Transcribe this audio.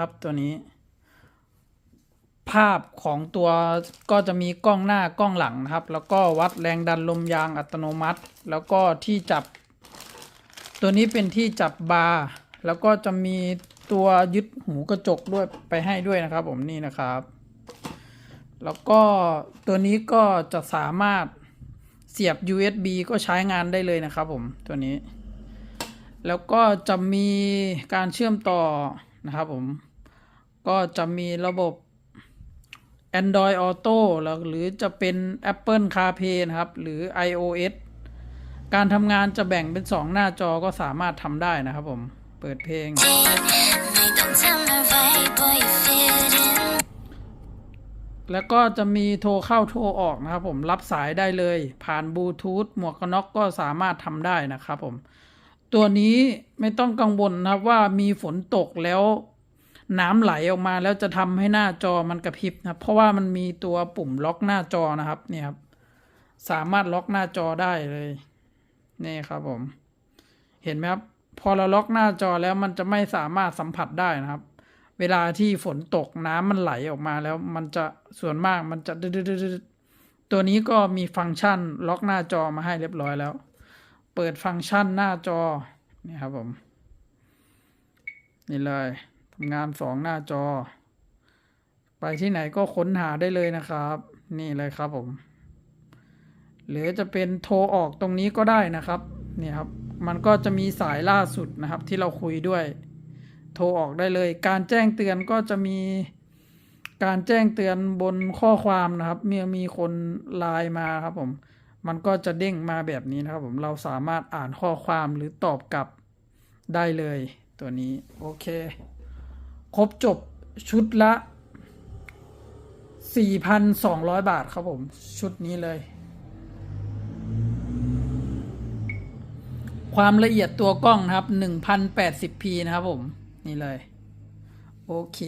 นะครับตัวนี้ ภาพของตัวก็จะมีกล้องหน้ากล้องหลังนะครับ แล้วก็วัดแรงดันลมยางอัตโนมัติ แล้วก็ที่จับ ตัวนี้เป็นที่จับบาร์แล้วก็จะมีตัวยึดหูกระจกด้วยไปให้ด้วยนะครับ ผมนี่นะครับ แล้วก็ตัวนี้ก็จะสามารถเสียบ USB ก็ใช้งานได้เลยนะครับผมตัวนี้ แล้วก็จะมีการเชื่อมต่อนะครับผม ก็จะมีระบบ Android Auto หรือจะเป็น Apple CarPlay นะครับ หรือ iOS การทำงานจะแบ่งเป็น 2 หน้าจอก็สามารถทำได้นะครับผม เปิดเพลง แล้วก็จะมีโทรเข้าโทรออกนะครับผม รับสายได้เลย ผ่านบลูทูธหมวกกันน็อกก็สามารถทำได้นะครับผม ตัวนี้ไม่ต้องกังวลนะครับว่ามีฝนตกแล้ว น้ำไหลออกมาแล้วจะทำให้หน้าจอมันกระพริบนะครับ เพราะว่ามันมีตัวปุ่มล็อกหน้าจอนะครับเนี่ยครับ สามารถล็อกหน้าจอได้เลยนี่ครับผม เห็นไหมครับ พอเราล็อกหน้าจอแล้วมันจะไม่สามารถสัมผัสได้นะครับ เวลาที่ฝนตกน้ำมันไหลออกมาแล้วมันจะส่วนมากมันจะตัวนี้ก็มีฟังก์ชันล็อกหน้าจอมาให้เรียบร้อยแล้ว เปิดฟังก์ชันหน้าจอนี่ครับผม นี่เลย งานสองหน้าจอ ไปที่ไหนก็ค้นหาได้เลยนะครับ นี่เลยครับผม หรือจะเป็นโทรออกตรงนี้ก็ได้นะครับนี่ครับ มันก็จะมีสายล่าสุดนะครับ ที่เราคุยด้วย โทรออกได้เลย การแจ้งเตือนก็จะมีการแจ้งเตือนบนข้อความนะครับเมื่อมีคนไลน์มาครับผม มันก็จะเด้งมาแบบนี้นะครับ ผมเราสามารถอ่านข้อความหรือตอบกลับได้เลยตัวนี้ โอเค ครบจบชุดละ 4,200 บาทครับผม ชุดนี้เลย ความละเอียดตัวกล้องนะครับ 1080p นะครับผม นี่เลย โอเค